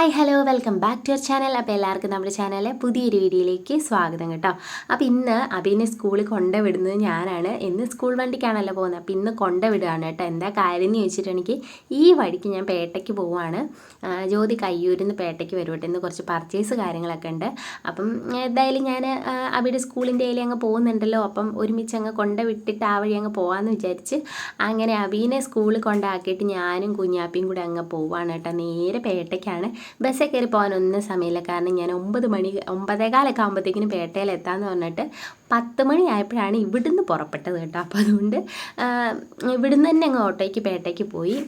Hi hello welcome back to your channel അപ്പോൾ എല്ലാവർക്കും നമ്മുടെ ചാനലിലെ പുതിയൊരു വീഡിയോയിലേക്ക് സ്വാഗതം കേട്ടോ. അപ്പോൾ ഇന്ന് അഭിനെ സ്കൂളിൽ കൊണ്ടുവിടുന്നത് ഞാനാണ്. ഇന്ന് സ്കൂൾ വണ്ടിക്കാണല്ലോ പോകുന്നത്. അപ്പോൾ ഇന്ന് കൊണ്ടുവിടുകയാണ് കേട്ടോ. എന്താ കാര്യം എന്ന് ചോദിച്ചിട്ടുണ്ടെങ്കിൽ ഈ വഴിക്ക് ഞാൻ പേട്ടയ്ക്ക് പോവുകയാണ് ജ്യോതി കയ്യൂരിൽ നിന്ന് പേട്ടയ്ക്ക് വരുവട്ടെ ഇന്ന് കുറച്ച് പർച്ചേസ് കാര്യങ്ങളൊക്കെ ഉണ്ട്. അപ്പം എന്തായാലും ഞാൻ അഭിയുടെ സ്കൂളിന്റെ അതിൽ അങ്ങ് പോകുന്നുണ്ടല്ലോ. അപ്പം ഒരുമിച്ച് അങ്ങ് കൊണ്ടുവിട്ടിട്ട് ആ വഴി അങ്ങ് പോകാമെന്ന് വിചാരിച്ച് അങ്ങനെ അബീനെ സ്കൂളിൽ കൊണ്ടാക്കിയിട്ട് ഞാനും കുഞ്ഞാപ്പിയും കൂടെ അങ്ങ് പോവാണ് കേട്ടോ. നേരെ പേട്ടയ്ക്കാണ് ബസ്സിൽ കയറി പോകാനൊന്നും സമയമില്ല. കാരണം ഞാൻ ഒമ്പത് മണി ഒമ്പതേകാലൊക്കെ ആകുമ്പോഴത്തേക്കിനും പേട്ടയിൽ എത്താമെന്ന് പറഞ്ഞിട്ട് പത്ത് മണി ആയപ്പോഴാണ് ഇവിടുന്ന് പുറപ്പെട്ടത് കേട്ടോ. അപ്പോൾ അതുകൊണ്ട് ഇവിടുന്ന് തന്നെ അങ്ങ് ഓട്ടോയ്ക്ക് പേട്ടയ്ക്ക് പോയി.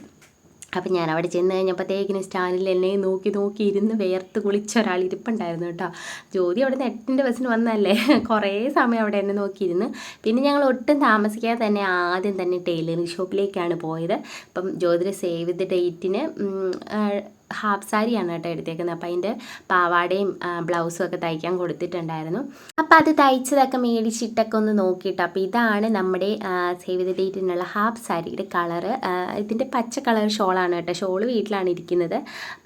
അപ്പം ഞാൻ അവിടെ ചെന്ന് കഴിഞ്ഞപ്പോഴത്തേക്കിനും സ്റ്റാൻഡിൽ എന്നെ നോക്കി നോക്കി ഇരുന്ന് വേർത്ത് കുളിച്ച ഒരാൾ ഇരിപ്പുണ്ടായിരുന്നു കേട്ടോ. ജ്യോതി അവിടെ നിന്ന് എട്ടിന്റെ ബസ്സിന് വന്നതല്ലേ? കുറേ സമയം അവിടെ എന്നെ നോക്കിയിരുന്ന്. പിന്നെ ഞങ്ങൾ ഒട്ടും താമസിക്കാതെ തന്നെ ആദ്യം തന്നെ ടൈലറിങ് ഷോപ്പിലേക്കാണ് പോയത്. അപ്പം ജ്യോതിയുടെ സേവ് ദ ഡേറ്റിന് ഹാഫ് സാരിയാണ് കേട്ടോ എടുത്തേക്കുന്നത്. അപ്പം അതിന്റെ പാവാടയും ബ്ലൗസും ഒക്കെ തയ്ക്കാൻ കൊടുത്തിട്ടുണ്ടായിരുന്നു. അപ്പം അത് തയ്ച്ചതൊക്കെ മേടിച്ചിട്ടൊക്കെ ഒന്ന് നോക്കിയിട്ട്. അപ്പോൾ ഇതാണ് നമ്മുടെ സേവ് ദ ഡേറ്റിനുള്ള ഹാഫ് സാരിയുടെ കളറ്. ഇതിന്റെ പച്ച കളർ ഷോളാണ് കേട്ടോ. ഷോൾ വീട്ടിലാണ് ഇരിക്കുന്നത്.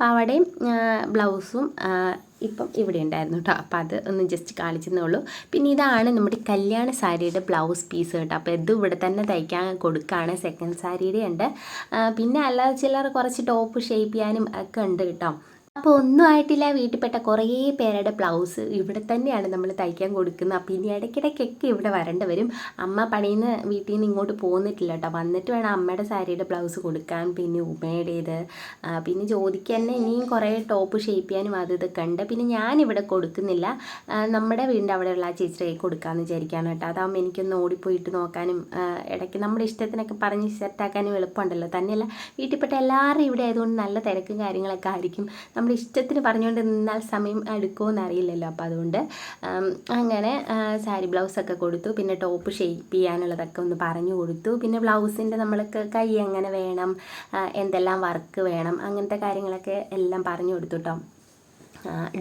പാവാടയും ബ്ലൗസും ഇപ്പം ഇവിടെ ഉണ്ടായിരുന്നു കേട്ടോ അപ്പോൾ അത് ഒന്ന് ജസ്റ്റ് കാണിച്ചെന്നേ ഉള്ളൂ. പിന്നെ ഇതാണ് നമ്മുടെ കല്യാണ സാരിയുടെ ബ്ലൗസ് പീസ് കേട്ടോ അപ്പോൾ ഇത് ഇവിടെ തന്നെ തയ്ക്കാൻ കൊടുക്കുകയാണ് സെക്കൻഡ് സാരിയുടെ ഉണ്ട് പിന്നെ അല്ലാതെ ചിലർ കുറച്ച് ടോപ്പ് ഷേപ്പ് ചെയ്യാനും ഒക്കെ ഉണ്ട് കേട്ടോ അപ്പോൾ ഒന്നും ആയിട്ടില്ല. വീട്ടിൽപ്പെട്ട കുറേ പേരുടെ ബ്ലൗസ് ഇവിടെ തന്നെയാണ് നമ്മൾ തയ്ക്കാൻ കൊടുക്കുന്നത്. അപ്പോൾ ഇനി ഇടയ്ക്കിടയ്ക്കൊക്കെ ഇവിടെ വരേണ്ടി വരും. അമ്മ പണിയിൽ നിന്ന് വീട്ടിൽ നിന്ന് ഇങ്ങോട്ട് പോന്നിട്ടില്ല കേട്ടോ. വന്നിട്ട് വേണം അമ്മയുടെ സാരിയുടെ ബ്ലൗസ് കൊടുക്കാൻ പിന്നെ ഉമയുടേത്. പിന്നെ ജ്യോതിക്ക് തന്നെ ഇനിയും കുറേ ടോപ്പ് ഷേപ്പ് ചെയ്യാനും അത് ഇതൊക്കെ ഉണ്ട്. പിന്നെ ഞാനിവിടെ കൊടുക്കുന്നില്ല. നമ്മുടെ വീടിന്റെ അവിടെയുള്ള ആ ചേച്ചിയുടെ കൈ കൊടുക്കാമെന്ന് വിചാരിക്കുകയാണ് കേട്ടോ. അതാകുമ്പോൾ എനിക്കൊന്ന് ഓടിപ്പോയിട്ട് നോക്കാനും ഇടയ്ക്ക് നമ്മുടെ ഇഷ്ടത്തിനൊക്കെ പറഞ്ഞ് സെറ്റാക്കാനും എളുപ്പമുണ്ടല്ലോ. തന്നെയല്ല വീട്ടിൽപ്പെട്ട എല്ലാവരും ഇവിടെ ആയതുകൊണ്ട് നല്ല തിരക്കും കാര്യങ്ങളൊക്കെ ആയിരിക്കും. നമ്മുടെ ഇഷ്ടത്തിന് പറഞ്ഞുകൊണ്ട് നിന്നാൽ സമയം എടുക്കുമോ അറിയില്ലല്ലോ. അപ്പോൾ അതുകൊണ്ട് അങ്ങനെ സാരി ബ്ലൗസൊക്കെ കൊടുത്തു. പിന്നെ ടോപ്പ് ഷേപ്പ് ചെയ്യാനുള്ളതൊക്കെ ഒന്ന് പറഞ്ഞു കൊടുത്തു. പിന്നെ ബ്ലൗസിന്റെ നമ്മൾക്ക് കൈ എങ്ങനെ വേണം എന്തെല്ലാം വർക്ക് വേണം അങ്ങനത്തെ കാര്യങ്ങളൊക്കെ എല്ലാം പറഞ്ഞു കൊടുത്തു കേട്ടോ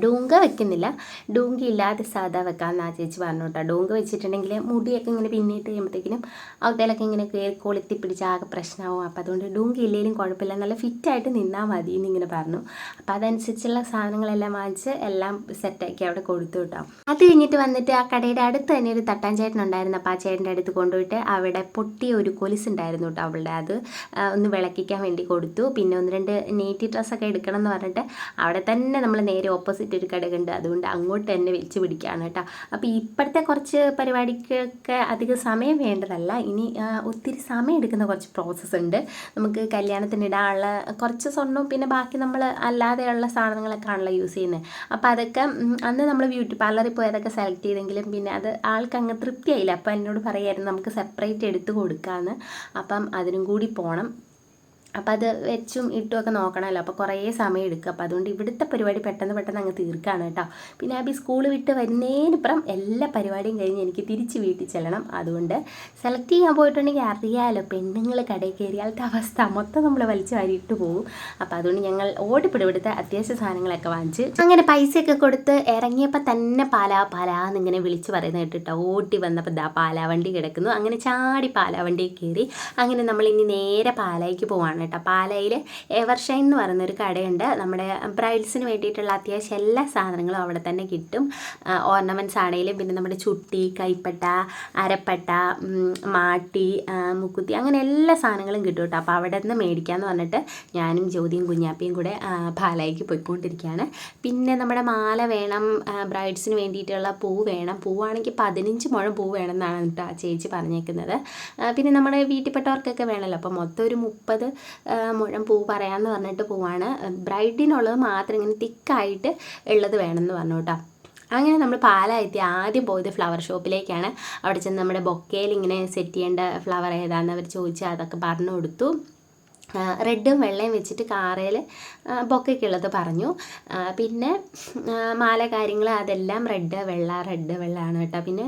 ഡൂങ്ക വെക്കുന്നില്ല. ഡൂങ്ക ഇല്ലാതെ സാധാ വെക്കാമെന്ന് ആ ചേച്ചി പറഞ്ഞു കേട്ടോ ഡൂങ്ക വെച്ചിട്ടുണ്ടെങ്കിൽ മുടിയൊക്കെ ഇങ്ങനെ പിന്നിട്ട് കഴിയുമ്പോഴത്തേക്കിനും അവത്തേലൊക്കെ ഇങ്ങനെ കയറി കൊളുത്തി പിടിച്ച ആകെ പ്രശ്നമാവും. അപ്പോൾ അതുകൊണ്ട് ഡൂങ്ക ഇല്ലെങ്കിലും കുഴപ്പമില്ല. നല്ല ഫിറ്റായിട്ട് നിന്നാൽ മതി എന്നിങ്ങനെ പറഞ്ഞു. അപ്പോൾ അതനുസരിച്ചുള്ള സാധനങ്ങളെല്ലാം വാങ്ങിച്ച് എല്ലാം സെറ്റാക്കി അവിടെ കൊടുത്തു കേട്ടോ. അത് കഴിഞ്ഞിട്ട് വന്നിട്ട് ആ കടയുടെ അടുത്ത് തന്നെ ഒരു തട്ടാൻ ചേട്ടൻ ഉണ്ടായിരുന്നു. അപ്പോൾ ആ ചേട്ടന്റെ അടുത്ത് കൊണ്ടുപോയിട്ട് അവിടെ പൊട്ടിയ ഒരു കൊലുസ് ഉണ്ടായിരുന്നു കേട്ടോ അവളുടെ. അത് ഒന്ന് വിളക്കിക്കാൻ വേണ്ടി കൊടുത്തു. പിന്നെ ഒന്ന് രണ്ട് നെയ്റ്റി ഡ്രസ്സൊക്കെ എടുക്കണം എന്ന് പറഞ്ഞിട്ട് അവിടെ തന്നെ നമ്മൾ നേരെ ഓപ്പോസിറ്റ് ഒരു കടയുണ്ട് അതുകൊണ്ട് അങ്ങോട്ട് തന്നെ വിളിച്ച് പിടിക്കുകയാണ് കേട്ടോ. അപ്പോൾ ഇപ്പോഴത്തെ കുറച്ച് പരിപാടിക്കൊക്കെ അധികം സമയം വേണ്ടതല്ല. ഇനി ഒത്തിരി സമയം എടുക്കുന്ന കുറച്ച് പ്രോസസ്സ് ഉണ്ട്. നമുക്ക് കല്യാണത്തിന് ഇടാനുള്ള കുറച്ച് സ്വർണവും പിന്നെ ബാക്കി നമ്മൾ അല്ലാതെയുള്ള സാധനങ്ങളൊക്കെ ആണല്ലോ യൂസ് ചെയ്യുന്നത്. അപ്പോൾ അതൊക്കെ അന്ന് നമ്മൾ ബ്യൂട്ടി പാർലറിൽ പോയി അതൊക്കെ സെലക്ട് ചെയ്തെങ്കിലും പിന്നെ അത് ആൾക്ക് അങ്ങ് തൃപ്തിയായില്ല. അപ്പോൾ എന്നോട് പറയായിരുന്നു നമുക്ക് സെപ്പറേറ്റ് എടുത്ത് കൊടുക്കാമെന്ന്. അപ്പം അതിനും കൂടി പോകണം അപ്പം അത് വെച്ചും ഇട്ടും ഒക്കെ നോക്കണമല്ലോ അപ്പോൾ കുറേ സമയം എടുക്കും. അപ്പോൾ അതുകൊണ്ട് ഇവിടുത്തെ പരിപാടി പെട്ടെന്ന് പെട്ടെന്ന് അങ്ങ് തീർക്കുകയാണ് കേട്ടോ. പിന്നെ അബി സ്കൂൾ വിട്ട് വരുന്നതിനിപ്പുറം എല്ലാ പരിപാടിയും കഴിഞ്ഞ് എനിക്ക് തിരിച്ച് വീട്ടിൽ ചെല്ലണം. അതുകൊണ്ട് സെലക്ട് ചെയ്യാൻ പോയിട്ടുണ്ടെങ്കിൽ അറിയാമല്ലോ പെണ്ണുങ്ങൾ കടയിൽ കയറിയാലത്തെ അവസ്ഥ. മൊത്തം നമ്മൾ വലിച്ചു വാരിയിട്ട് പോകും അപ്പോൾ അതുകൊണ്ട് ഞങ്ങൾ ഓടിപ്പിടിവിടുത്തെ അത്യാവശ്യ സാധനങ്ങളൊക്കെ വാങ്ങിച്ച് അങ്ങനെ പൈസയൊക്കെ കൊടുത്ത് ഇറങ്ങിയപ്പോൾ തന്നെ പാലാ പാലാ എന്നിങ്ങനെ വിളിച്ച് പറയുന്നത് കേട്ടിട്ടോ. ഓട്ടി വന്നപ്പോൾ ദാ പാലാവണ്ടി കിടക്കുന്നു. അങ്ങനെ ചാടി പാലാ വണ്ടിയിൽ കയറി. അങ്ങനെ നമ്മൾ ഇനി നേരെ പാലായിക്ക് പോവാണ് കേട്ടോ. പാലയിൽ എവർഷൈൻ എന്ന് പറയുന്നൊരു കടയുണ്ട്. നമ്മുടെ ബ്രൈഡ്സിന് വേണ്ടിയിട്ടുള്ള അത്യാവശ്യം എല്ലാ സാധനങ്ങളും അവിടെ തന്നെ കിട്ടും. ഓർണമെന്റ്സ് ആണെങ്കിലും പിന്നെ നമ്മുടെ ചുട്ടി കൈപ്പട്ട അരപ്പട്ട മാട്ടി മുക്കുത്തി അങ്ങനെ എല്ലാ സാധനങ്ങളും കിട്ടും കേട്ടോ. അപ്പോൾ അവിടെ നിന്ന് മേടിക്കാമെന്ന് പറഞ്ഞിട്ട് ഞാനും ജ്യോതിയും കുഞ്ഞാപ്പിയും കൂടെ പാലയ്ക്ക് പോയിക്കൊണ്ടിരിക്കുകയാണ് പിന്നെ നമ്മുടെ മാല വേണം ബ്രൈഡ്സിന് വേണ്ടിയിട്ടുള്ള പൂ വേണം. പൂവാണെങ്കിൽ പതിനഞ്ച് മുഴം പൂ വേണം എന്നാണ് കേട്ടോ ചേച്ചി പറഞ്ഞേക്കുന്നത്. പിന്നെ നമ്മുടെ വീട്ടിൽപ്പെട്ടവർക്കൊക്കെ വേണമല്ലോ. അപ്പോൾ മൊത്തം ഒരു മുപ്പത് മുഴം പൂ പറയാമെന്ന് പറഞ്ഞിട്ട് പൂവാണ്. ബ്രൈഡിനുള്ളത് മാത്രം ഇങ്ങനെ തിക്കായിട്ട് ഉള്ളത് വേണമെന്ന് പറഞ്ഞു കേട്ടോ. അങ്ങനെ നമ്മൾ പാലായെത്തി. ആദ്യം പോയത് ഫ്ലവർ ഷോപ്പിലേക്കാണ് അവിടെ ചെന്ന് നമ്മുടെ ബൊക്കയിൽ ഇങ്ങനെ സെറ്റ് ചെയ്യേണ്ട ഫ്ലവർ ഏതാണെന്ന് അവർ ചോദിച്ചാൽ അതൊക്കെ പറഞ്ഞു കൊടുത്തു. റെഡും വെള്ളയും വെച്ചിട്ട് കാറയിൽ ബൊക്കയ്ക്കുള്ളത് പറഞ്ഞു. പിന്നെ മാല കാര്യങ്ങൾ അതെല്ലാം റെഡ് വെള്ള റെഡ് വെള്ളമാണ് കേട്ടോ. പിന്നെ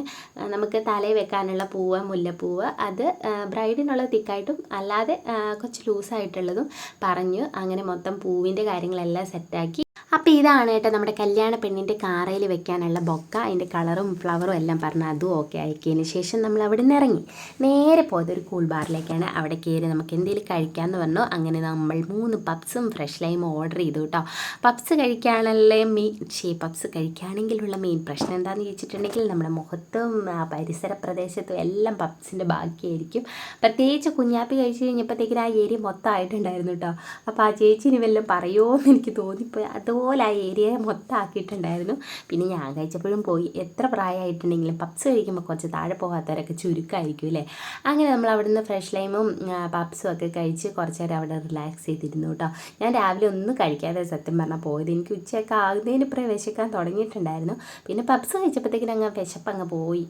നമുക്ക് തലയിൽ വെക്കാനുള്ള പൂവ് മുല്ലപ്പൂവ് അത് ബ്രൈഡിനുള്ള തിക്കായിട്ടും അല്ലാതെ കുറച്ച് ലൂസായിട്ടുള്ളതും പറഞ്ഞു. അങ്ങനെ മൊത്തം പൂവിന്റെ കാര്യങ്ങളെല്ലാം സെറ്റാക്കി. അപ്പോൾ ഇതാണ് കേട്ടോ നമ്മുടെ കല്യാണ പെണ്ണിന്റെ കാറയിൽ വെക്കാനുള്ള ബൊക്ക. അതിന്റെ കളറും ഫ്ലവറും എല്ലാം പറഞ്ഞ് അതും ഓക്കെ ആക്കിയതിന് ശേഷം നമ്മൾ അവിടെ നിന്ന് ഇറങ്ങി. നേരെ പോയത് ഒരു കൂൾ ബാറിലേക്കാണ് അവിടെ കയറി നമുക്ക് എന്തെങ്കിലും കഴിക്കാമെന്ന് പറഞ്ഞു. അങ്ങനെ നമ്മൾ മൂന്ന് പപ്സും ഫ്രഷ് ലൈമും ഓർഡർ ചെയ്തു കേട്ടോ. പപ്സ് കഴിക്കാനുള്ള മെയിൻ ഷേ പപ്സ് കഴിക്കുകയാണെങ്കിലുള്ള മെയിൻ പ്രശ്നം എന്താണെന്ന് ചോദിച്ചിട്ടുണ്ടെങ്കിൽ നമ്മുടെ മുഖത്തും പരിസര പ്രദേശത്തും എല്ലാം പപ്സിന്റെ ബാക്കിയായിരിക്കും. പ്രത്യേകിച്ച് കുഞ്ഞാപ്പി കഴിച്ച് കഴിഞ്ഞപ്പോഴത്തേക്കിനും ആ ഏരിയ മൊത്തമായിട്ടുണ്ടായിരുന്നു കേട്ടോ. അപ്പോൾ ആ ചേച്ചിന് വല്ലതും പറയുമോ എന്ന് എനിക്ക് തോന്നിപ്പോയി. അതുപോലെ ആ ഏരിയ മൊത്തം ആക്കിയിട്ടുണ്ടായിരുന്നു. പിന്നെ ഞാൻ കഴിച്ചപ്പോഴും പോയി. എത്ര പ്രായമായിട്ടുണ്ടെങ്കിലും പപ്സ് കഴിക്കുമ്പോൾ കുറച്ച് താഴെ പോകാത്തവരൊക്കെ ചുരുക്കമായിരിക്കും അല്ലേ? അങ്ങനെ നമ്മൾ അവിടുന്ന് ഫ്രഷ് ലൈമും പപ്സും ഒക്കെ കഴിച്ച് കുറച്ച് നേരം അവിടെ റിലാക്സ് ചെയ്തിരുന്നു കേട്ടോ. ഞാൻ രാവിലെ ഒന്നും കഴിക്കാതെ സത്യം പറഞ്ഞാൽ പോയത്. എനിക്ക് ഉച്ചയൊക്കെ ആകുന്നതിന് പ്രവേശിക്കാൻ തുടങ്ങിയിട്ടുണ്ടായിരുന്നു. പിന്നെ പപ്സ് കഴിച്ചപ്പോഴത്തേക്കിനും അങ്ങ് വിശപ്പ് അങ്ങ് പോയി.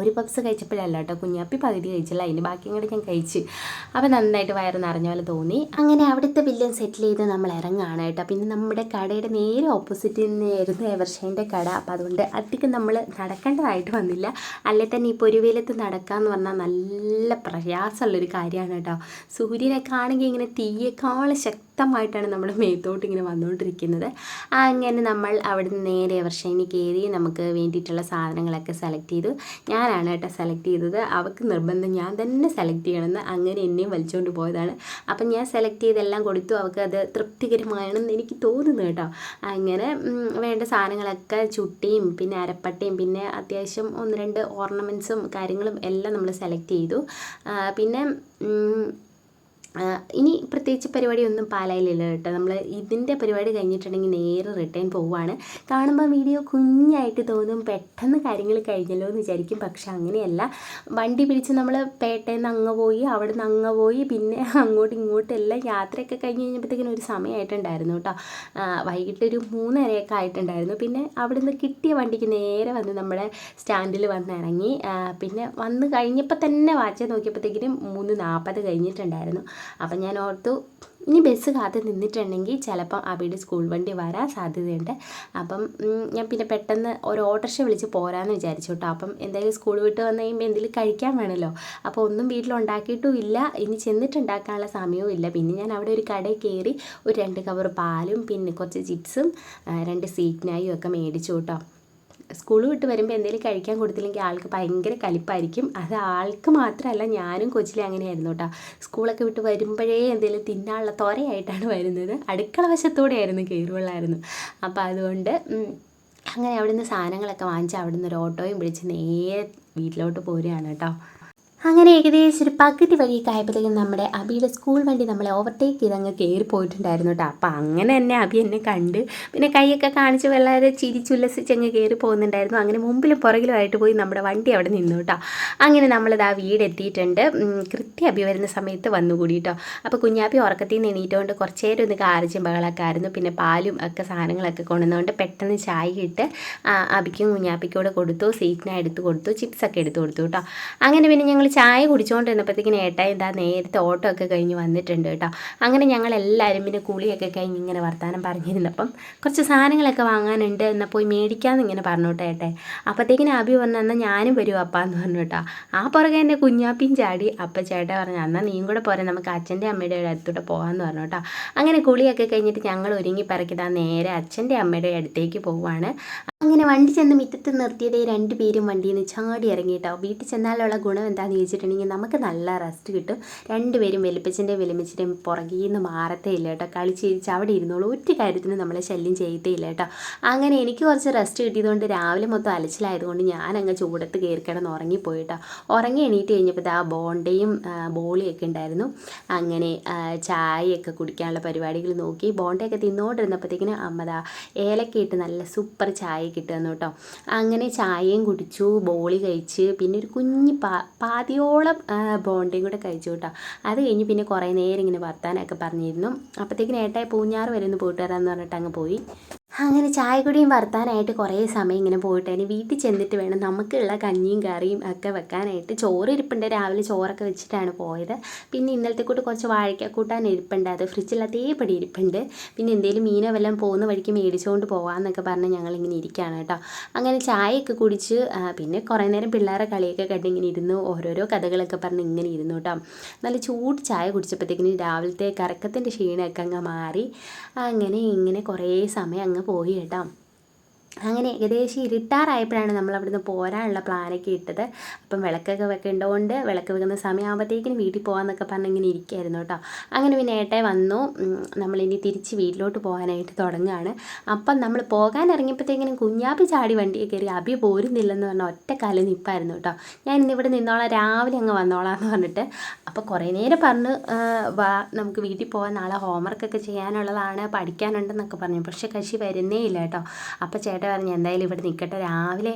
ഒരു പപ്സ് കഴിച്ചപ്പോഴല്ല കേട്ടോ കുഞ്ഞാപ്പി പകുതി കഴിച്ചില്ല. അതിന്റെ ബാക്കിയും കൂടെ ഞാൻ കഴിച്ച്. അപ്പോൾ നന്നായിട്ട് വയറ് നിറഞ്ഞ പോലെ തോന്നി. അങ്ങനെ അവിടുത്തെ ബില്ലും സെറ്റിൽ ചെയ്ത് നമ്മൾ ഇറങ്ങുകയാണ് കേട്ടോ പിന്നെ നമ്മുടെ കടയുടെ നേരെ ഓപ്പോസിറ്റ് നിന്നായിരുന്നു എവർഷേന്റെ കട. അപ്പോൾ അതുകൊണ്ട് അധികം നമ്മൾ നടക്കേണ്ടതായിട്ട് വന്നില്ല. അല്ലെ തന്നെ ഇപ്പോൾ ഒരു വേലത്ത് നടക്കാന്ന് പറഞ്ഞാൽ നല്ല പ്രയാസമുള്ളൊരു കാര്യമാണ് കേട്ടോ സൂര്യനെ ആണെങ്കിൽ ഇങ്ങനെ തീയേക്കാൾ ശക്തമായിട്ടാണ് നമ്മുടെ മേത്തോട്ട് ഇങ്ങനെ വന്നുകൊണ്ടിരിക്കുന്നത്. അങ്ങനെ നമ്മൾ അവിടുന്ന് നേരെ വർഷേനി കയറി നമുക്ക് വേണ്ടിയിട്ടുള്ള സാധനങ്ങളൊക്കെ സെലക്ട് ചെയ്തു. ഞാനാണ് കേട്ടോ സെലക്ട് ചെയ്തത്. അവൾക്ക് നിർബന്ധം ഞാൻ തന്നെ സെലക്ട് ചെയ്യണമെന്ന് അങ്ങനെ എന്നെയും വലിച്ചുകൊണ്ട് പോയതാണ്. അപ്പം ഞാൻ സെലക്ട് ചെയ്തെല്ലാം കൊടുത്തു. അവൾക്ക് അത് തൃപ്തികരമാണെന്ന് എനിക്ക് തോന്നുന്നു കേട്ടോ. അങ്ങനെ വേണ്ട സാധനങ്ങളൊക്കെ ചുട്ടിയും പിന്നെ അരപ്പട്ടയും പിന്നെ അത്യാവശ്യം ഒന്ന് രണ്ട് ഓർണമെന്റ്സും കാര്യങ്ങളും എല്ലാം നമ്മൾ സെലക്ട് ചെയ്തു. പിന്നെ ഇനി പ്രത്യേകിച്ച് പരിപാടിയൊന്നും പാലായിലില്ല കേട്ടോ. നമ്മൾ ഇതിന്റെ പരിപാടി കഴിഞ്ഞിട്ടുണ്ടെങ്കിൽ നേരെ റിട്ടേൺ പോവുകയാണ് കാണുമ്പോൾ വീഡിയോ കുഞ്ഞായിട്ട് തോന്നും പെട്ടെന്ന് കാര്യങ്ങൾ കഴിഞ്ഞല്ലോ എന്ന് വിചാരിക്കും. പക്ഷെ അങ്ങനെയല്ല. വണ്ടി പിടിച്ച് നമ്മൾ പേട്ടയിൽ അങ്ങ് പോയി അവിടെ നിന്ന് അങ്ങ് പോയി പിന്നെ അങ്ങോട്ടും ഇങ്ങോട്ടും എല്ലാം യാത്രയൊക്കെ കഴിഞ്ഞ് കഴിഞ്ഞപ്പോഴത്തേക്കിനും ഒരു സമയമായിട്ടുണ്ടായിരുന്നു കേട്ടോ. വൈകിട്ട് ഒരു മൂന്നരയൊക്കെ ആയിട്ടുണ്ടായിരുന്നു. പിന്നെ അവിടെ നിന്ന് കിട്ടിയ വണ്ടിക്ക് നേരെ വന്ന് നമ്മുടെ സ്റ്റാൻഡിൽ വന്ന് ഇറങ്ങി. പിന്നെ വന്ന് കഴിഞ്ഞപ്പോൾ തന്നെ വാച്ച് നോക്കിയപ്പോഴത്തേക്കിനും മൂന്ന് നാൽപ്പത് കഴിഞ്ഞിട്ടുണ്ടായിരുന്നു. അപ്പം ഞാൻ ഓർത്തു ഇനി ബസ് കാത്ത് നിന്നിട്ടുണ്ടെങ്കിൽ ചിലപ്പം അബിയുടെ സ്കൂൾ വണ്ടി വരാൻ സാധ്യതയുണ്ട്. അപ്പം ഞാൻ പിന്നെ പെട്ടെന്ന് ഒരു ഓട്ടോറിക്ഷ വിളിച്ച് പോരാന്ന് വിചാരിച്ചു കേട്ടോ അപ്പം എന്തായാലും സ്കൂൾ വിട്ട് വന്നു കഴിയുമ്പോൾ എന്തെങ്കിലും കഴിക്കാൻ വേണമല്ലോ അപ്പോൾ ഒന്നും വീട്ടിലുണ്ടാക്കിയിട്ടും ഇല്ല. ഇനി ചെന്നിട്ടുണ്ടാക്കാനുള്ള സമയവും ഇല്ല. പിന്നെ ഞാൻ അവിടെ ഒരു കടയിൽ കയറി ഒരു രണ്ട് കവർ പാലും പിന്നെ കുറച്ച് ചിപ്സും രണ്ട് സ്വീറ്റ്നായും ഒക്കെ മേടിച്ചു കേട്ടോ സ്കൂൾ വിട്ട് വരുമ്പോൾ എന്തെങ്കിലും കഴിക്കാൻ കൊടുത്തില്ലെങ്കിൽ ആൾക്ക് ഭയങ്കര കലിപ്പായിരിക്കും. അത് ആൾക്ക് മാത്രമല്ല ഞാനും കൊച്ചിലെ അങ്ങനെയായിരുന്നു കേട്ടോ സ്കൂളൊക്കെ വിട്ട് വരുമ്പോഴേ എന്തെങ്കിലും തിന്നാനുള്ള തോരയായിട്ടാണ് വരുന്നത്. അടുക്കള വശത്തോടെയായിരുന്നു കയറുള്ളായിരുന്നു അപ്പോൾ അതുകൊണ്ട് അങ്ങനെ അവിടുന്ന് സാധനങ്ങളൊക്കെ വാങ്ങിച്ച് അവിടുന്ന് ഒരു ഓട്ടോയും പിടിച്ച് നേരെ വീട്ടിലോട്ട് പോരുകയാണ് കേട്ടോ അങ്ങനെ ഏകദേശം ഒരു പകുതി വഴിയൊക്കെ ആയപ്പോഴത്തേക്കും നമ്മുടെ അബിയുടെ സ്കൂൾ വണ്ടി നമ്മളെ ഓവർടേക്ക് ചെയ്ത് അങ്ങ് കയറി പോയിട്ടുണ്ടായിരുന്നു കേട്ടോ അപ്പോൾ അങ്ങനെ തന്നെ അബി എന്നെ കണ്ട് പിന്നെ കൈയൊക്കെ കാണിച്ച് വളരെ ചിരിച്ചുല്ലസിച്ച് അങ്ങ് കയറി പോകുന്നുണ്ടായിരുന്നു. അങ്ങനെ മുമ്പിലും പുറകിലുമായിട്ട് പോയി നമ്മുടെ വണ്ടി അവിടെ നിന്നു കേട്ടോ അങ്ങനെ നമ്മളിത് ആ വീട് എത്തിയിട്ടുണ്ട്. ഉം, കൃത്യം അബി വരുന്ന സമയത്ത് വന്നുകൂടി കേട്ടോ അപ്പോൾ കുഞ്ഞാപ്പി ഉറക്കത്തിൽ നിന്ന് എണീറ്റുകൊണ്ട് കുറച്ച് നേരം ഒന്ന് കാറിച്ചും ബഹളൊക്കെ ആയിരുന്നു. പിന്നെ പാലും ഒക്കെ സാധനങ്ങളൊക്കെ കൊണ്ടുവന്നുകൊണ്ട് പെട്ടെന്ന് ചായ ഇട്ട് അബിക്കും കുഞ്ഞാപ്പിക്കും കൂടെ കൊടുത്തു. സീറ്റിനെ എടുത്ത് കൊടുത്തു. ചിപ്സൊക്കെ എടുത്ത് കൊടുത്തു കേട്ടോ അങ്ങനെ പിന്നെ ഞങ്ങൾ ചായ കുടിച്ചുകൊണ്ടിരുന്നപ്പോഴത്തേക്കിന് ഏട്ടായി എന്താ നേരത്തെ ഓട്ടോ ഒക്കെ കഴിഞ്ഞ് വന്നിട്ടുണ്ട് കേട്ടോ. അങ്ങനെ ഞങ്ങൾ എല്ലാവരും പിന്നെ കുളിയൊക്കെ കഴിഞ്ഞ് ഇങ്ങനെ വർത്തമാനം പറഞ്ഞിരുന്നപ്പം കുറച്ച് സാധനങ്ങളൊക്കെ വാങ്ങാനുണ്ട്. എന്നാൽ പോയി മേടിക്കാമെന്ന് ഇങ്ങനെ പറഞ്ഞു കേട്ടോ ഏട്ടെ. അപ്പോഴത്തേക്കിന് അബി പറഞ്ഞു എന്നാൽ ഞാനും വരും അപ്പ എന്ന് പറഞ്ഞു കേട്ടോ. ആ പുറകെ എന്റെ കുഞ്ഞാപ്പിയും ചാടി അപ്പം ചേട്ടൻ പറഞ്ഞു എന്നാൽ നീയും കൂടെ പോരെ നമുക്ക് അച്ഛന്റെ അമ്മയുടെ അടുത്തൂടെ പോകാമെന്ന് പറഞ്ഞു കേട്ടോ. അങ്ങനെ കുളിയൊക്കെ കഴിഞ്ഞിട്ട് ഞങ്ങൾ ഒരുങ്ങി പറക്കിതാ നേരെ അച്ഛന്റെ അമ്മയുടെ അടുത്തേക്ക് പോവുകയാണ് അങ്ങനെ വണ്ടി ചെന്ന് മുറ്റത്ത് നിർത്തിയതേ രണ്ടുപേരും വണ്ടിയിൽ നിന്ന് ചാടി ഇറങ്ങി കേട്ടോ വീട്ടിൽ ചെന്നാലുള്ള ഗുണം എന്താണെന്ന് ചോദിച്ചിട്ടുണ്ടെങ്കിൽ നമുക്ക് നല്ല റെസ്റ്റ് കിട്ടും. രണ്ടുപേരും വെലുപ്പച്ചന്റെയും വെലുമിച്ചിന്റെയും പുറകിൽ നിന്ന് മാറത്തേ ഇല്ല കേട്ടോ. കളിച്ച് ചിരിച്ച് അവിടെ ഇരുന്നോളൂ. ഒറ്റ കാര്യത്തിന് നമ്മളെ ശല്യം ചെയ്യത്തേ ഇല്ല കേട്ടോ. അങ്ങനെ എനിക്ക് കുറച്ച് റെസ്റ്റ് കിട്ടിയതുകൊണ്ട് രാവിലെ മൊത്തം അലച്ചിലായതുകൊണ്ട് ഞാൻ അങ്ങ് ചൂടത്ത് കയറി കിടന്ന് ഉറങ്ങിപ്പോയി ഉറങ്ങി എണീറ്റ് കഴിഞ്ഞപ്പോൾ ആ ബോണ്ടയും ബോളിയൊക്കെ ഉണ്ടായിരുന്നു. അങ്ങനെ ചായയൊക്കെ കുടിക്കാനുള്ള പരിപാടികൾ നോക്കി. ബോണ്ടയൊക്കെ തിന്നുകൊണ്ടിരുന്നപ്പോഴത്തേക്കിന് അമ്മതാ ഏലക്ക ഇട്ട് നല്ല സൂപ്പർ ചായ കിട്ടുക കേട്ടോ. അങ്ങനെ ചായയും കുടിച്ചു ബോളി കഴിച്ച് പിന്നെ ഒരു കുഞ്ഞ് പാ പാതിയോളം ബോണ്ടയും കൂടെ കഴിച്ചു കേട്ടോ. അത് കഴിഞ്ഞ് പിന്നെ കുറേ നേരം ഇങ്ങനെ വർത്താനൊക്കെ പറഞ്ഞിരുന്നു. അപ്പോഴത്തേക്കിന് ഏട്ടായി പൂഞ്ഞാറ് വരെ ഒന്ന് പോയിട്ട് വരാമെന്ന് പറഞ്ഞിട്ട് അങ്ങ് പോയി. അങ്ങനെ ചായ കുടിയും വർത്താനായിട്ട് കുറേ സമയം ഇങ്ങനെ പോയിട്ട് ഇനി വീട്ടിൽ ചെന്നിട്ട് വേണം. നമുക്കുള്ള കഞ്ഞിയും കറിയും ഒക്കെ വെക്കാനായിട്ട്. ചോറ് ഇരിപ്പുണ്ട്. രാവിലെ ചോറൊക്കെ വെച്ചിട്ടാണ് പോയത്. പിന്നെ ഇന്നലത്തെ കൂട്ട് കുറച്ച് വാഴയ്ക്ക കൂട്ടാൻ ഇരിപ്പുണ്ട്. അത് ഫ്രിഡ്ജിൽ അതേപടി ഇരിപ്പുണ്ട്. പിന്നെ എന്തെങ്കിലും മീനോ വല്ലതും പോകുന്ന വഴിക്ക് മേടിച്ചുകൊണ്ട് പോകാമെന്നൊക്കെ പറഞ്ഞ് ഞങ്ങളിങ്ങനെ ഇരിക്കുകയാണ് കേട്ടോ. അങ്ങനെ ചായയൊക്കെ കുടിച്ച് പിന്നെ കുറേ നേരം പിള്ളേരെ കളിയൊക്കെ കണ്ട് ഇങ്ങനെ ഇരുന്നു ഓരോരോ കഥകളൊക്കെ പറഞ്ഞ് ഇങ്ങനെ ഇരുന്നു കേട്ടോ. നല്ല ചൂട് ചായ കുടിച്ചപ്പോഴത്തേക്കിന് രാവിലത്തെ കറക്കത്തിന്റെ ക്ഷീണമൊക്കെ അങ്ങ് മാറി. അങ്ങനെ ഇങ്ങനെ കുറേ സമയം അങ്ങ് പോയി കേട്ടോ. അങ്ങനെ ഏകദേശം ഇരുട്ടാറായപ്പോഴാണ് നമ്മൾ അവിടുന്ന് പോരാനുള്ള പ്ലാനൊക്കെ ഇട്ടത്. അപ്പം വിളക്കൊക്കെ വെക്കേണ്ടതുകൊണ്ട് വിളക്ക് വെക്കുന്ന സമയമാകുമ്പോഴത്തേക്കും വീട്ടിൽ പോകാമെന്നൊക്കെ പറഞ്ഞ് ഇങ്ങനെ ഇരിക്കുകയായിരുന്നു കേട്ടോ. അങ്ങനെ പിന്നെ ഏട്ടേ വന്നു. നമ്മളിനി തിരിച്ച് വീട്ടിലോട്ട് പോകാനായിട്ട് തുടങ്ങുകയാണ്. അപ്പം നമ്മൾ പോകാൻ ഇറങ്ങിയപ്പോഴത്തേക്കിനും കുഞ്ഞാപ്പി ചാടി വണ്ടിയെ കയറി അബി പോരുന്നില്ലെന്ന് പറഞ്ഞാൽ ഒറ്റ കാലിൽ നിൽപ്പായിരുന്നു കേട്ടോ. ഞാൻ ഇന്ന് ഇവിടെ നിന്നോളാം രാവിലെ അങ്ങ് വന്നോളാം എന്ന് പറഞ്ഞിട്ട്. അപ്പോൾ കുറേ നേരം പറഞ്ഞ് വാ നമുക്ക് വീട്ടിൽ പോകാൻ നാളെ ഹോംവർക്കൊക്കെ ചെയ്യാനുള്ളതാണ് പഠിക്കാനുണ്ടെന്നൊക്കെ പറഞ്ഞു. പക്ഷേ കശി വരുന്നേ ഇല്ല കേട്ടോ. അപ്പോൾ ചേട്ടൻ പറഞ്ഞു എന്തായാലും ഇവിടെ നിൽക്കട്ടെ രാവിലെ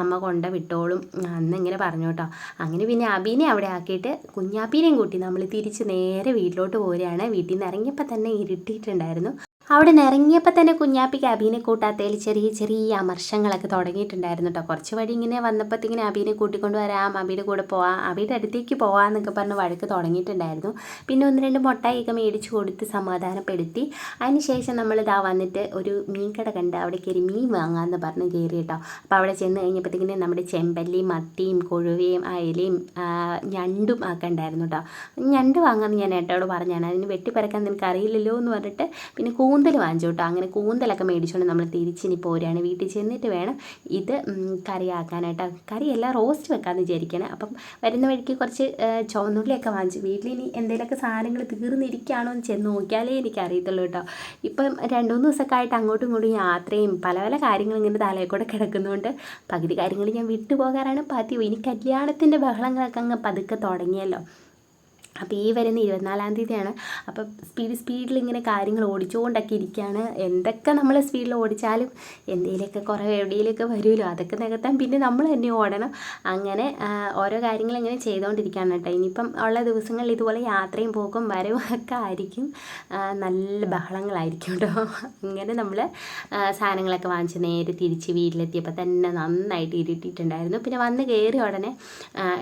അമ്മ കൊണ്ട വിട്ടോളും. അന്ന് ഇങ്ങനെ പറഞ്ഞു കേട്ടോ. അങ്ങനെ പിന്നെ അബീനെ അവിടെ ആക്കിയിട്ട് കുഞ്ഞാപ്പീനെയും കൂട്ടി നമ്മൾ തിരിച്ച് നേരെ വീട്ടിലോട്ട് പോരുകയാണ്. വീട്ടിൽ നിന്ന് ഇറങ്ങിയപ്പോൾ തന്നെ ഇരുട്ടിയിട്ടുണ്ടായിരുന്നു. അവിടെ നിന്ന് ഇറങ്ങിയപ്പോൾ തന്നെ കുഞ്ഞാപ്പിക്ക് അബീനെ കൂട്ടാത്തതിൽ ചെറിയ ചെറിയ അമർഷങ്ങളൊക്കെ തുടങ്ങിയിട്ടുണ്ടായിരുന്നു കേട്ടോ കുറച്ച് വഴി ഇങ്ങനെ വന്നപ്പോഴത്തേക്കിന് അബീനെ കൂട്ടിക്കൊണ്ട് വരാം അബിയുടെ കൂടെ പോവാം അബിയുടെ അടുത്തേക്ക് പോവാന്നൊക്കെ പറഞ്ഞ് വഴക്ക് തുടങ്ങിയിട്ടുണ്ടായിരുന്നു. പിന്നെ ഒന്ന് രണ്ട് മുട്ടായിയൊക്കെ മേടിച്ച് കൊടുത്ത് സമാധാനപ്പെടുത്തി. അതിന് ശേഷം നമ്മൾ ഇതാ വന്നിട്ട് ഒരു മീൻ കട കണ്ട് അവിടെ കയറി മീൻ വാങ്ങാമെന്ന് പറഞ്ഞ് കയറി കേട്ടോ അപ്പോൾ അവിടെ ചെന്ന് കഴിഞ്ഞപ്പോഴത്തേക്കിന് നമ്മുടെ ചെമ്പല്ലിയും മത്തിയും കൊഴുവയും അയലയും ഞണ്ടും ഒക്കെ ഉണ്ടായിരുന്നു കേട്ടോ ഞണ്ട് വാങ്ങാമെന്ന് ഞാൻ ഏട്ടയോട് പറഞ്ഞാണ് അതിന് വെട്ടിപ്പറക്കാൻ നിനക്ക് അറിയില്ലല്ലോ എന്ന് പറഞ്ഞിട്ട് പിന്നെ കൂന്തൽ വാങ്ങിച്ചു കേട്ടോ. അങ്ങനെ കൂന്തലൊക്കെ മേടിച്ചുകൊണ്ട് നമ്മൾ തിരിച്ചിനി പോരുകയാണ് വീട്ടിൽ ചെന്നിട്ട് വേണം ഇത് കറിയാക്കാനായിട്ട്. കറിയല്ല റോസ്റ്റ് വെക്കാമെന്ന് വിചാരിക്കണം. അപ്പം വരുന്ന വഴിക്ക് കുറച്ച് ചുവന്നുള്ളിയൊക്കെ വാങ്ങിച്ചു. വീട്ടിൽ ഇനി എന്തെങ്കിലുമൊക്കെ സാധനങ്ങൾ തീർന്നിരിക്കുകയാണോ എന്ന് ചെന്ന് നോക്കിയാലേ എനിക്ക് അറിയത്തുള്ളൂ കേട്ടോ. ഇപ്പം രണ്ട് മൂന്ന് ദിവസമൊക്കെ ആയിട്ട് അങ്ങോട്ടും ഇങ്ങോട്ടും യാത്രയും പല പല കാര്യങ്ങളും ഇങ്ങനെ തലയിൽ കൂടെ കിടക്കുന്നതുകൊണ്ട് പകുതി കാര്യങ്ങൾ ഞാൻ വിട്ടുപോകാറാണ് പതിവ്. ഇനി കല്യാണത്തിന്റെ ബഹളങ്ങളൊക്കെ അങ്ങ് പതുക്കെ തുടങ്ങിയല്ലോ. അപ്പോൾ ഈ വരുന്ന ഇരുപത്തിനാലാം തീയതിയാണ്. അപ്പോൾ സ്പീഡ് സ്പീഡിൽ ഇങ്ങനെ കാര്യങ്ങൾ ഓടിച്ചുകൊണ്ടൊക്കെ ഇരിക്കുകയാണ് എന്തൊക്കെ നമ്മൾ സ്പീഡിൽ ഓടിച്ചാലും എന്തെങ്കിലുമൊക്കെ കുറേ എവിടെയെങ്കിലുമൊക്കെ വരുമല്ലോ. അതൊക്കെ നികത്താൻ പിന്നെ നമ്മൾ തന്നെ ഓടണം. അങ്ങനെ ഓരോ കാര്യങ്ങൾ ഇങ്ങനെ ചെയ്തുകൊണ്ടിരിക്കുകയാണ് കേട്ടോ. ഇനിയിപ്പം ഉള്ള ദിവസങ്ങളിൽ ഇതുപോലെ യാത്രയും പോക്കും വരവും ഒക്കെ ആയിരിക്കും. നല്ല ബഹളങ്ങളായിരിക്കും കേട്ടോ. അങ്ങനെ നമ്മൾ സാധനങ്ങളൊക്കെ വാങ്ങിച്ച് നേരെ തിരിച്ച് വീട്ടിലെത്തിയപ്പോൾ തന്നെ നന്നായിട്ട് ഇരുട്ടിയിട്ടുണ്ടായിരുന്നു. പിന്നെ വന്ന് കയറി ഉടനെ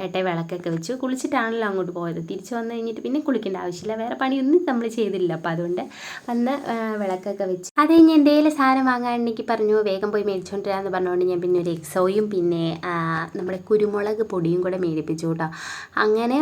ഏട്ടേ വിളക്കൊക്കെ വെച്ചു. കുളിച്ചിട്ടാണല്ലോ അങ്ങോട്ട് പോയത്. തിരിച്ച് വന്നു കഴിഞ്ഞിട്ട് പിന്നെ കുളിക്കേണ്ട ആവശ്യമില്ല. വേറെ പണിയൊന്നും നമ്മൾ ചെയ്തില്ല അപ്പോൾ അതുകൊണ്ട് വന്ന് വിളക്കൊക്കെ വെച്ച്. അത് കഴിഞ്ഞ് എന്തെങ്കിലും സാധനം വാങ്ങാൻ എനിക്ക് പറഞ്ഞു വേഗം പോയി മേടിച്ചുകൊണ്ടിരാന്ന് പറഞ്ഞുകൊണ്ട് ഞാൻ പിന്നെ ഒരു എക്സോയും പിന്നെ നമ്മുടെ കുരുമുളക് പൊടിയും കൂടെ മേടിപ്പിച്ചു കേട്ടോ. അങ്ങനെ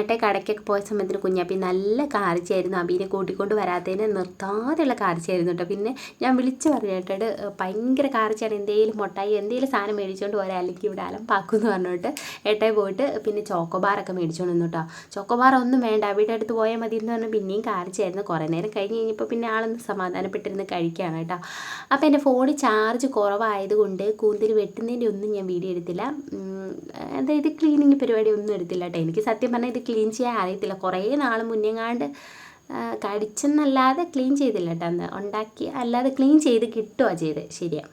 ഏട്ടെ കടയ്ക്കൊക്കെ പോയ സമയത്തിന് കുഞ്ഞാപ്പി നല്ല കാർച്ചയായിരുന്നു. അബീനെ കൂട്ടിക്കൊണ്ട് വരാത്തതിന് നിർത്താതെയുള്ള കാർച്ചയായിരുന്നു കേട്ടോ. പിന്നെ ഞാൻ വിളിച്ചു പറഞ്ഞു ഏട്ടോട് ഭയങ്കര കാർച്ചയാണ്. എന്തെങ്കിലും മുട്ടായി എന്തെങ്കിലും സാധനം മേടിച്ചുകൊണ്ട് പോരാ. അല്ലെങ്കിൽ ഇവിടെ അലം പാക്കും എന്ന് പറഞ്ഞിട്ട് ഏട്ടായി പോയിട്ട് പിന്നെ ചോക്കോബാറൊക്കെ മേടിച്ചുകൊണ്ട് വന്നു കേട്ടോ. ചോക്കോബാർ ഒന്നും വേണ്ട അവിടെ അടുത്ത് പോയാൽ മതി എന്ന് പറഞ്ഞ് പിന്നെയും കാണിച്ചായിരുന്നു. കുറേ നേരം കഴിഞ്ഞ് കഴിഞ്ഞപ്പോൾ പിന്നെ ആളൊന്ന് സമാധാനപ്പെട്ടിരുന്ന് കഴിക്കുകയാണ് കേട്ടോ. അപ്പോൾ എന്റെ ഫോണിൽ ചാർജ് കുറവായതുകൊണ്ട് കൂന്തൽ വെട്ടുന്നതിന്റെ ഒന്നും ഞാൻ വീഡിയോ എടുത്തില്ല. അതായത് ക്ലീനിങ് പരിപാടി ഒന്നും എടുത്തില്ല കേട്ടോ. എനിക്ക് സത്യം പറഞ്ഞാൽ ഇത് ക്ലീൻ ചെയ്യാൻ അറിയത്തില്ല. കുറേ നാൾ മുന്നേങ്ങാണ്ട് കടിച്ചെന്നല്ലാതെ ക്ലീൻ ചെയ്തില്ല കേട്ടോ അന്ന്. ഉണ്ടാക്കി അല്ലാതെ ക്ലീൻ ചെയ്ത് കിട്ടുകയാണ് ചെയ്ത് ശരിയാണ്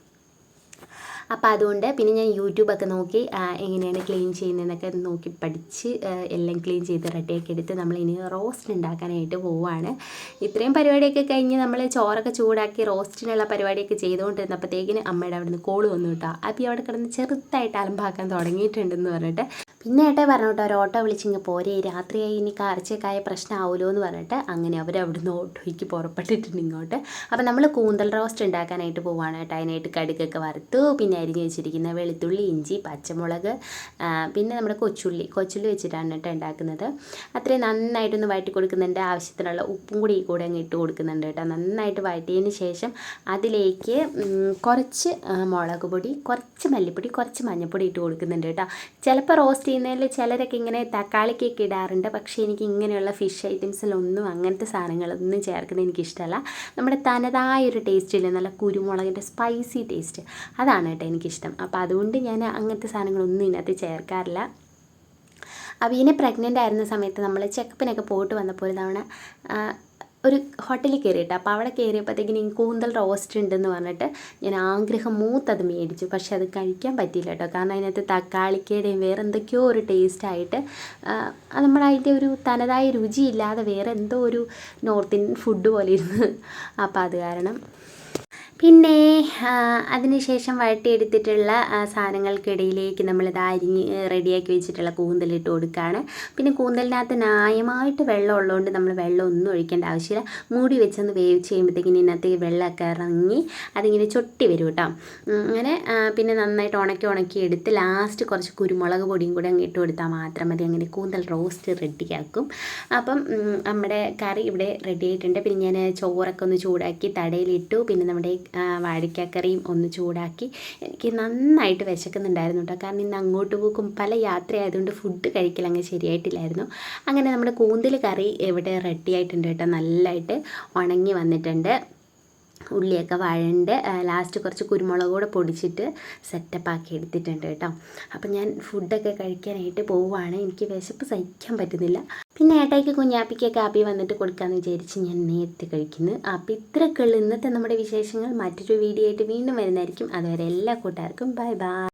അപ്പോൾ അതുകൊണ്ട് പിന്നെ ഞാൻ യൂട്യൂബൊക്കെ നോക്കി എങ്ങനെയാണ് ക്ലീൻ ചെയ്യുന്നതെന്നൊക്കെ നോക്കി പഠിച്ച് എല്ലാം ക്ലീൻ ചെയ്ത് റെഡിയാക്കി എടുത്ത് നമ്മൾ ഇനി റോസ്റ്റ് ഉണ്ടാക്കാനായിട്ട് പോവുകയാണ് ഇത്രയും പരിപാടിയൊക്കെ കഴിഞ്ഞ് നമ്മൾ ചോറൊക്കെ ചൂടാക്കി റോസ്റ്റിനുള്ള പരിപാടിയൊക്കെ ചെയ്തുകൊണ്ടിരുന്നപ്പോഴത്തേക്കിന് അമ്മയുടെ അവിടെ നിന്ന് കോൾ വന്നു കേട്ടോ. അപ്പം അവിടെ കിടന്ന് ചെറുതായിട്ട് അലമ്പാക്കാൻ തുടങ്ങിയിട്ടുണ്ടെന്ന് പറഞ്ഞിട്ട്. പിന്നെ ഏട്ടാ പറഞ്ഞു കേട്ടോ ഒരു ഓട്ടോ വിളിച്ചിങ്ങ് പോരെ രാത്രിയായി ഇനി കാർച്ചക്കായ പ്രശ്നമാവുമല്ലോ എന്ന് പറഞ്ഞിട്ട് അങ്ങനെ അവർ അവിടുന്ന് ഓട്ടോയ്ക്ക് പുറപ്പെട്ടിട്ടുണ്ട് ഇങ്ങോട്ട്. അപ്പം നമ്മൾ കൂന്തൽ റോസ്റ്റ് ഉണ്ടാക്കാനായിട്ട് പോവാണ് കേട്ടോ. അതിനായിട്ട് കടുകൊക്കെ വറുത്തു പിന്നെ അരിഞ്ഞ് വെച്ചിരിക്കുന്ന വെളുത്തുള്ളി ഇഞ്ചി പച്ചമുളക് പിന്നെ നമ്മുടെ കൊച്ചുള്ളി. കൊച്ചുള്ളി വെച്ചിട്ടാണ് കേട്ടോ ഉണ്ടാക്കുന്നത്. അത്രയും നന്നായിട്ടൊന്ന് വഴറ്റി കൊടുക്കുന്നുണ്ട് ആവശ്യത്തിനുള്ള ഉപ്പും കൂടി ഈ കൂടെ അങ്ങ് ഇട്ട് കൊടുക്കുന്നുണ്ട് കേട്ടോ. നന്നായിട്ട് വഴറ്റിയതിന് ശേഷം അതിലേക്ക് കുറച്ച് മുളക് പൊടി കുറച്ച് മല്ലിപ്പൊടി കുറച്ച് മഞ്ഞൾപ്പൊടി ഇട്ട് കൊടുക്കുന്നുണ്ട് കേട്ടോ. ചിലപ്പോൾ റോസ്റ്റ് ചെയ്യുന്നതിൽ ചിലരൊക്കെ ഇങ്ങനെ തക്കാളിക്കൊക്കെ ഇടാറുണ്ട്. പക്ഷേ എനിക്ക് ഇങ്ങനെയുള്ള ഫിഷ് ഐറ്റംസിലൊന്നും അങ്ങനത്തെ സാധനങ്ങളൊന്നും ചേർക്കുന്നത് എനിക്കിഷ്ടമല്ല. നമ്മുടെ തനതായ ഒരു ടേസ്റ്റ് ഇല്ലേ? നല്ല കുരുമുളകിന്റെ സ്പൈസി ടേസ്റ്റ്. അതാണ് കേട്ടോ എനിക്കിഷ്ടം. അപ്പോൾ അതുകൊണ്ട് ഞാൻ അങ്ങനത്തെ സാധനങ്ങളൊന്നും ഇതിനകത്ത് ചേർക്കാറില്ല. അവീനെ പ്രഗ്നന്റ് ആയിരുന്ന സമയത്ത് നമ്മൾ ചെക്കപ്പിനൊക്കെ പോയിട്ട് വന്നപ്പോൾ ഒരു തവണ ഒരു ഹോട്ടലിൽ കയറിയിട്ട് അപ്പോൾ അവിടെ കയറിയപ്പോഴത്തേക്കിന് കൂന്തൽ റോസ്റ്റ് ഉണ്ടെന്ന് പറഞ്ഞിട്ട് ഞാൻ ആഗ്രഹം മൂത്തത് മേടിച്ചു. പക്ഷെ അത് കഴിക്കാൻ പറ്റിയില്ല കേട്ടോ കാരണം അതിനകത്ത് തക്കാളിക്കയുടെയും വേറെ എന്തൊക്കെയോ ഒരു ടേസ്റ്റായിട്ട് നമ്മൾ അതിന്റെ ഒരു തനതായ രുചിയില്ലാതെ വേറെ എന്തോ ഒരു നോർത്ത് ഇന്ത്യൻ ഫുഡ് പോലെ ഇരുന്ന്. അപ്പോൾ അത് കാരണം പിന്നെ അതിനുശേഷം വഴട്ടിയെടുത്തിട്ടുള്ള സാധനങ്ങൾക്കിടയിലേക്ക് നമ്മളിത് അരിഞ്ഞ് റെഡിയാക്കി വെച്ചിട്ടുള്ള കൂന്തലിട്ട് കൊടുക്കുകയാണ് പിന്നെ കൂന്തലിനകത്ത് ന്യായമായിട്ട് വെള്ളം ഉള്ളതുകൊണ്ട് നമ്മൾ വെള്ളം ഒന്നും ഒഴിക്കേണ്ട ആവശ്യമില്ല. മൂടി വെച്ചൊന്ന് വേവിച്ച് കഴിയുമ്പോഴത്തേക്കിന് ഇതിനകത്ത് വെള്ളമൊക്കെ ഇറങ്ങി അതിങ്ങനെ ചൊട്ടി വരും കേട്ടോ. അങ്ങനെ പിന്നെ നന്നായിട്ട് ഉണക്കി ഉണക്കി എടുത്ത് ലാസ്റ്റ് കുറച്ച് കുരുമുളക് പൊടിയും കൂടെ അങ്ങ് ഇട്ട് കൊടുത്താൽ മാത്രം മതി. അങ്ങനെ കൂന്തൽ റോസ്റ്റ് റെഡിയാക്കും അപ്പം നമ്മുടെ കറി ഇവിടെ റെഡി ആയിട്ടുണ്ട്. പിന്നെ ഞാൻ ചോറൊക്കെ ഒന്ന് ചൂടാക്കി തടയിലിട്ടു. പിന്നെ നമ്മുടെ വാഴയ്ക്കക്കറിയും ഒന്ന് ചൂടാക്കി എനിക്ക് നന്നായിട്ട് വിശക്കുന്നുണ്ടായിരുന്നു കേട്ടോ. കാരണം ഇന്ന് അങ്ങോട്ട് പോക്കും പല യാത്ര ആയതുകൊണ്ട് ഫുഡ് കഴിക്കൽ അങ്ങ് ശരിയായിട്ടില്ലായിരുന്നു. അങ്ങനെ നമ്മുടെ കൂന്തൽ കറി ഇവിടെ റെഡി ആയിട്ടുണ്ട് കേട്ടോ നല്ലതായിട്ട് ഉണങ്ങി വന്നിട്ടുണ്ട്. ഉള്ളിയൊക്കെ വഴണ്ട് ലാസ്റ്റ് കുറച്ച് കുരുമുളക് കൂടെ പൊടിച്ചിട്ട് സെറ്റപ്പ് ആക്കി എടുത്തിട്ടുണ്ട് കേട്ടോ. അപ്പം ഞാൻ ഫുഡൊക്കെ കഴിക്കാനായിട്ട് പോവുകയാണ് എനിക്ക് വിശപ്പ് സഹിക്കാൻ പറ്റുന്നില്ല. പിന്നെ ഏട്ടായിക്ക് കുഞ്ഞാപ്പിക്കൊക്കെ ആപ്പി വന്നിട്ട് കൊടുക്കാമെന്ന് വിചാരിച്ച് ഞാൻ നേരത്തെ കഴിക്കുന്നു. അപ്പോൾ ഇത്രയൊക്കെയുള്ള ഇന്നത്തെ നമ്മുടെ വിശേഷങ്ങൾ മറ്റൊരു വീഡിയോ ആയിട്ട് വീണ്ടും വരുന്നതായിരിക്കും. അതുവരെ എല്ലാ കൂട്ടുകാർക്കും ബൈ ബൈ